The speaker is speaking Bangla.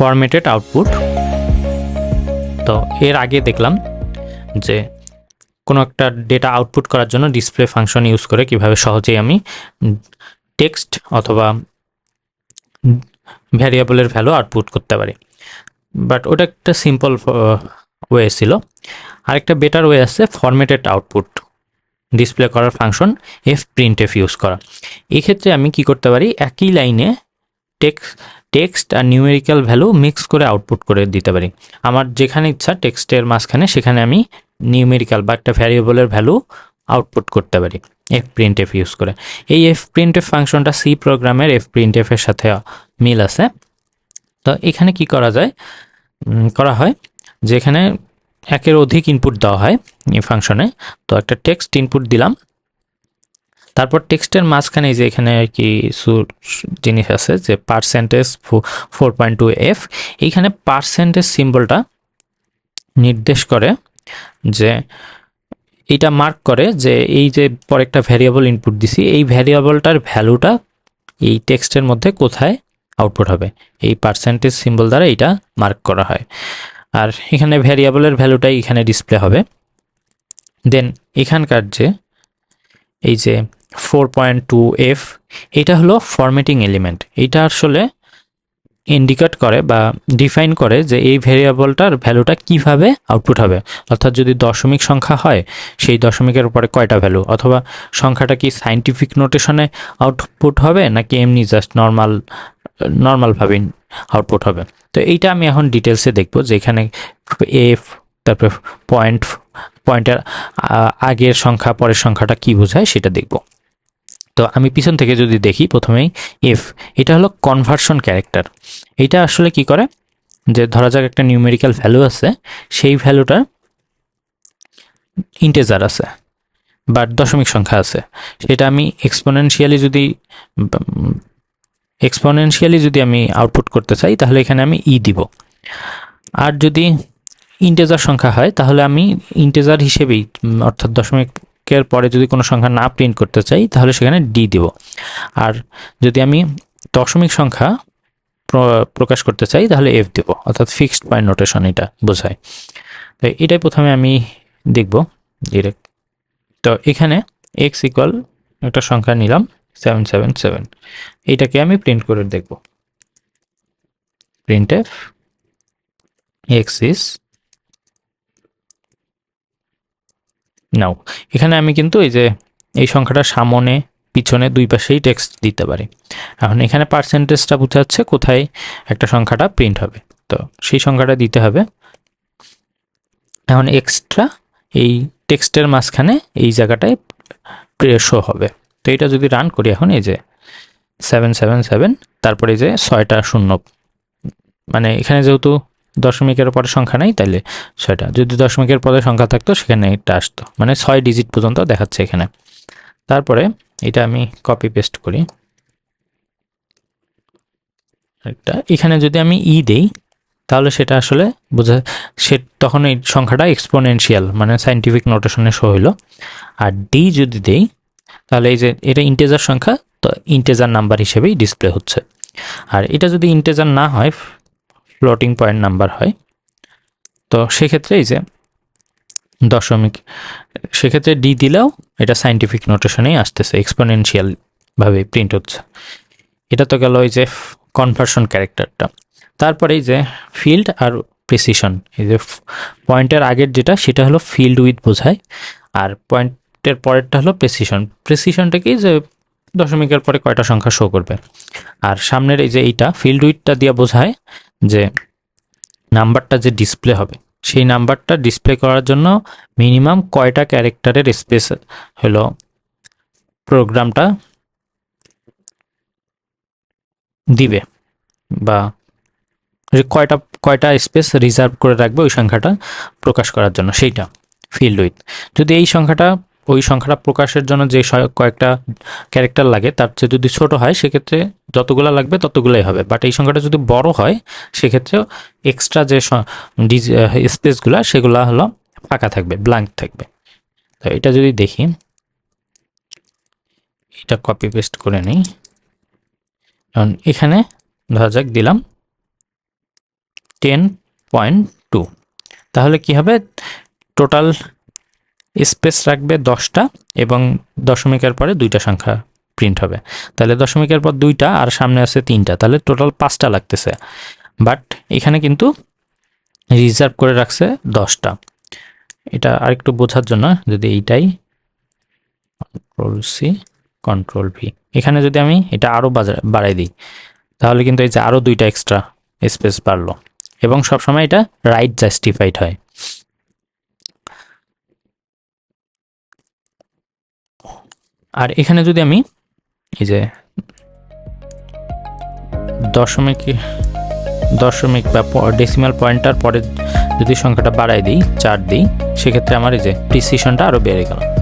ফরম্যাটেড আউটপুট তো এর আগে দেখলাম যে কোনো একটা ডেটা আউটপুট করার জন্য ডিসপ্লে ফাংশন ইউজ করে কীভাবে সহজেই আমি টেক্সট অথবা ভ্যারিয়েবলের ভ্যালু আউটপুট করতে পারি। বাট ওটা একটা সিম্পল ওয়ে ছিল। আরেকটা বেটার ওয়ে আছে ফরম্যাটেড আউটপুট ডিসপ্লে করার function F print F use করা। এক্ষেত্রে আমি কি করতে পারি? একই লাইনে টেক্সট টেক্সট আর নিউমেরিক্যাল ভ্যালু মিক্স করে আউটপুট করে দিতে পারি। আমার যেখানে ইচ্ছা টেক্সটের মাঝখানে সেখানে আমি নিউমেরিক্যাল বা একটা ভ্যারিয়েবলের ভ্যালু আউটপুট করতে পারি এফ প্রিন্ট এফ ইউজ করে। এই এফ প্রিন্ট এফ ফাংশনটা সি প্রোগ্রামের এফ প্রিন্ট এফ এর সাথে মিল আছে। তো এখানে কি করা যায়? করা হয় যেখানে একের অধিক ইনপুট দেওয়া হয় এই ফাংশনে। তো একটা টেক্সট ইনপুট দিলাম তারপর টেক্সটের মাঝখানে যে এখানে আর কি জিনিস আছে যে percentage four point two F এইখানে পার্সেন্টেজ সিম্বলটা নির্দেশ করে যে এটা মার্ক করে যে এই যে পরে একটা ভ্যারিয়েবল ইনপুট দিছি, এই ভ্যারিয়েবলটার ভ্যালুটা এই টেক্সটের মধ্যে কোথায় আউটপুট হবে? এই পার্সেন্টেজ সিম্বল দ্বারা এটা মার্ক করা হয়। আর এখানে ভ্যারিয়েবলের ভ্যালুটাই এখানে ডিসপ্লে হবে। দেন এখানকার যে এই যে ফোর পয়েন্ট টু এফ এটা হলো ফরম্যাটিং এলিমেন্ট এটা আসলে ইন্ডিকেট করে বা ডিফাইন করে যে এই ভেরিয়েবলটার ভ্যালুটা কীভাবে আউটপুট হবে। অর্থাৎ যদি দশমিক সংখ্যা হয়, সেই দশমিকের উপরে কয়টা ভ্যালু অথবা সংখ্যাটা কি সাইন্টিফিক নোটেশনে আউটপুট হবে, নাকি এমনি জাস্ট নর্মাল নর্মালভাবে আউটপুট হবে? তো এইটা আমি এখন ডিটেলসে দেখব যে এখানে এফ তারপরে পয়েন্ট পয়েন্টের আগের সংখ্যা, পরের সংখ্যাটা কি বোঝায় সেটা দেখব। তো আমি পিছন থেকে যদি দেখি প্রথমেই এফ এটা হলো কনভার্সন ক্যারেক্টার এটা আসলে কি করে? যে ধরা যাক একটা নিউমেরিক্যাল ভ্যালু আছে, সেই ভ্যালুটা ইন্টেজার আছে, বা দশমিক সংখ্যা আছে। সেটা আমি এক্সপোনেনশিয়ালি যদি এক্সপোনেনশিয়ালি যদি আমি আউটপুট করতে চাই, তাহলে এখানে আমি ই দিব। আর যদি ইন্টেজার সংখ্যা হয়, তাহলে আমি ইন্টেজার হিসেবেই অর্থাৎ অর্থাৎ দশমিকের পরে যদি কোনো সংখ্যা না প্রিন্ট করতে চাই, তাহলে সেখানে ডি দিব। আর যদি আমি দশমিক সংখ্যা প্র- প্রকাশ করতে চাই, তাহলে এফ দেব, অর্থাৎ ফিক্সড পয়েন্ট নোটেশন এটা বোঝায়। তো এটাই প্রথমে আমি দেখব ডিরেক্ট তো এখানে এক্স ইকুয়াল একটা সংখ্যা নিলাম সেভেন সেভেন সেভেন এইটাকে আমি প্রিন্ট করে দেখব। Print F X is now. এখানে আমি কিন্তু এই যে, এই সংখ্যাটা সামনে, পিছনে দুই পাশেই টেক্সট দিতে পারি। এখন এখানে পার্সেন্টেজটা বোঝাচ্ছে কোথায় একটা সংখ্যাটা প্রিন্ট হবে। তো সেই সংখ্যাটা দিতে হবে। এখন এক্সট্রা এই টেক্সটের মাঝখানে এই জায়গাটায় শো হবে। তো এটা যদি রান করি এখন এই যে সেভেন সেভেন সেভেন তারপরে যে ছয়টা শূন্য। মানে এখানে যেহেতু দশমিকের পরে সংখ্যা নেই তাহলে ছয়টা। যদি দশমিকের পরে সংখ্যা থাকতো, সেখানে এটা আসতো। মানে ছয় ডিজিট পর্যন্ত দেখাচ্ছে এখানে। তারপরে এটা আমি কপি পেস্ট করি। একটা, এখানে যদি আমি ই দেই, তাহলে সেটা আসলে বোঝা, সে তখন এই সংখ্যাটা এক্সপোনেনশিয়াল মানে সাইন্টিফিক নোটেশনে শো হইল। আর ডি যদি দেই, তাহলে এই যে এটা ইন্টেজার সংখ্যা, তো ইন্টেজার নাম্বার হিসেবেই ডিসপ্লে হচ্ছে। আর এটা যদি ইন্টেজার না হয় ফ্লোটিং পয়েন্ট নাম্বার হয়। তো সেক্ষেত্রে এই যে দশমিক, সেক্ষেত্রে ডি দিলেও এটা সাইন্টিফিক নোটেশনেই আসতেছে এক্সপোনেনশিয়াল ভাবে প্রিন্ট হচ্ছে। এটা তো গেল এই যে কনভার্সন ক্যারেক্টারটা তারপরে এই যে ফিল্ড আর প্রেসিশন এই যে পয়েন্টের আগের যেটা, সেটা হলো ফিল্ড উইথ বোঝায়, আর পয়েন্টের পরেরটা হলো প্রেসিশন প্রেসিশনটা কি যে দশমিকের পরে কয়টা সংখ্যা শো করবে? আর সামনের এই যে এইটা ফিল্ড উইথটা দিয়ে বোঝায় যে নাম্বারটা যে ডিসপ্লে হবে, সেই নাম্বারটা ডিসপ্লে করার জন্য মিনিমাম কয়টা ক্যারেক্টারের স্পেস হলো প্রোগ্রামটা দিবে বা কয়টা কয়টা স্পেস রিজার্ভ করে রাখবে ওই সংখ্যাটা প্রকাশ করার জন্য, সেইটা ফিল্ড উইথ যদি এই সংখ্যাটা ওই সংখ্যাটা প্রকাশের জন্য যে কয়েকটা ক্যারেক্টার লাগে, তার চেয়ে যদি ছোট হয়, সেক্ষেত্রে যতগুলো লাগবে ততগুলোই হবে। বাট এই সংখ্যাটা যদি বড় হয়, সেক্ষেত্রে এক্সট্রা যে স্পেসগুলো সেগুলো হলো ফাঁকা থাকবে ব্ল্যাঙ্ক থাকবে। তো এটা যদি দেখি, এটা কপি পেস্ট করে নিই। কারণ এখানে ধরা যাক, দিলাম টেন পয়েন্ট টু তাহলে কি হবে? টোটাল স্পেস রাখবে দশটা এবং দশমিকের পরে দুইটা সংখ্যা প্রিন্ট হবে। তাহলে দশমিকের পর দুইটা আর সামনে আছে তিনটা, তাহলে টোটাল পাঁচটা লাগতেছে। বাট এখানে কিন্তু রিজার্ভ করে রাখছে দশটা। এটা আরেকটু বোঝার জন্য যদি এইটাই কন্ট্রোল সি কন্ট্রোল ভি এখানে যদি আমি এটা আরও বাড়াই দিই, তাহলে কিন্তু এই যে আরও দুইটা এক্সট্রা স্পেস বাড়লো। এবং সবসময় এটা রাইট জাস্টিফাইড হয়। আর এখানে যদি আমি এই যে দশমিক দশমিক বা ডেসিমাল পয়েন্টটার পরে যদি সংখ্যাটা বাড়াই দিই, চার দিই, সেক্ষেত্রে আমার এই যে ডিসিশনটা আরও বেড়ে গেল।